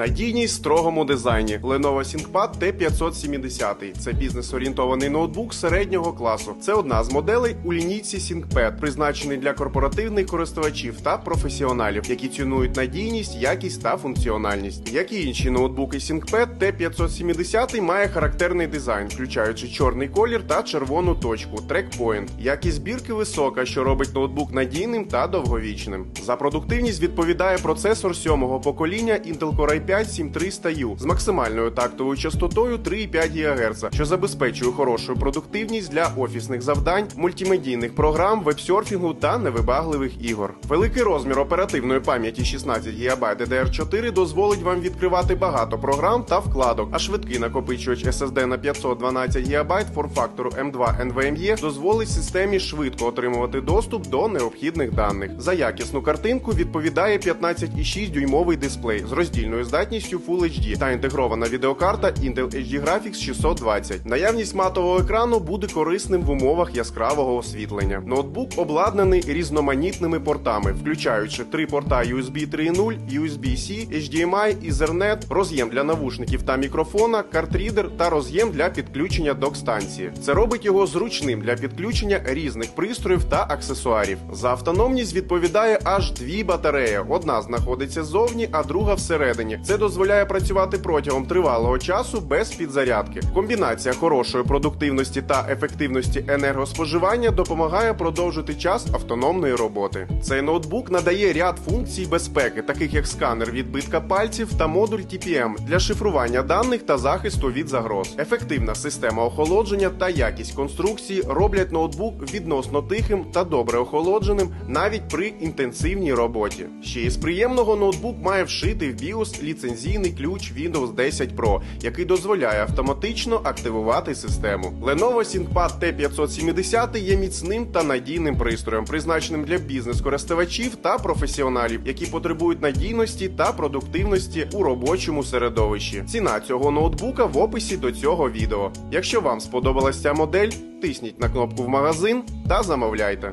Надійність в строгому дизайні Lenovo ThinkPad T570. Це бізнес-орієнтований ноутбук середнього класу. Це одна з моделей у лінійці ThinkPad, призначений для корпоративних користувачів та професіоналів, які цінують надійність, якість та функціональність. Як і інші ноутбуки ThinkPad, T570 має характерний дизайн, включаючи чорний колір та червону точку Trackpoint. Якість збірки висока, що робить ноутбук надійним та довговічним. За продуктивність відповідає процесор сьомого покоління Intel Core i5 7300U з максимальною тактовою частотою 3,5 ГГц, що забезпечує хорошу продуктивність для офісних завдань, мультимедійних програм, вебсерфінгу та невибагливих ігор. Великий розмір оперативної пам'яті 16 ГБ DDR4 дозволить вам відкривати багато програм та вкладок, а швидкий накопичувач SSD на 512 ГБ форм-фактору M2 NVMe дозволить системі швидко отримувати доступ до необхідних даних. За якісну картинку відповідає 15,6 дюймовий дисплей з роздільною здатністю Full HD та інтегрована відеокарта Intel HD Graphics 620. Наявність матового екрану буде корисним в умовах яскравого освітлення. Ноутбук обладнаний різноманітними портами, включаючи три порта USB 3.0, USB-C, HDMI, Ethernet, роз'єм для навушників та мікрофона, картрідер та роз'єм для підключення док-станції. Це робить його зручним для підключення різних пристроїв та аксесуарів. За автономність відповідає аж дві батареї. Одна знаходиться ззовні, а друга всередині. Це дозволяє працювати протягом тривалого часу без підзарядки. Комбінація хорошої продуктивності та ефективності енергоспоживання допомагає продовжити час автономної роботи. Цей ноутбук надає ряд функцій безпеки, таких як сканер відбитка пальців та модуль TPM для шифрування даних та захисту від загроз. Ефективна система охолодження та якість конструкції роблять ноутбук відносно тихим та добре охолодженим навіть при інтенсивній роботі. Ще із приємного ноутбук має вшитий в BIOS ліцензійний ключ Windows 10 Pro, який дозволяє автоматично активувати систему. Lenovo ThinkPad T570 є міцним та надійним пристроєм, призначеним для бізнес-користувачів та професіоналів, які потребують надійності та продуктивності у робочому середовищі. Ціна цього ноутбука в описі до цього відео. Якщо вам сподобалася модель, тисніть на кнопку в магазин та замовляйте.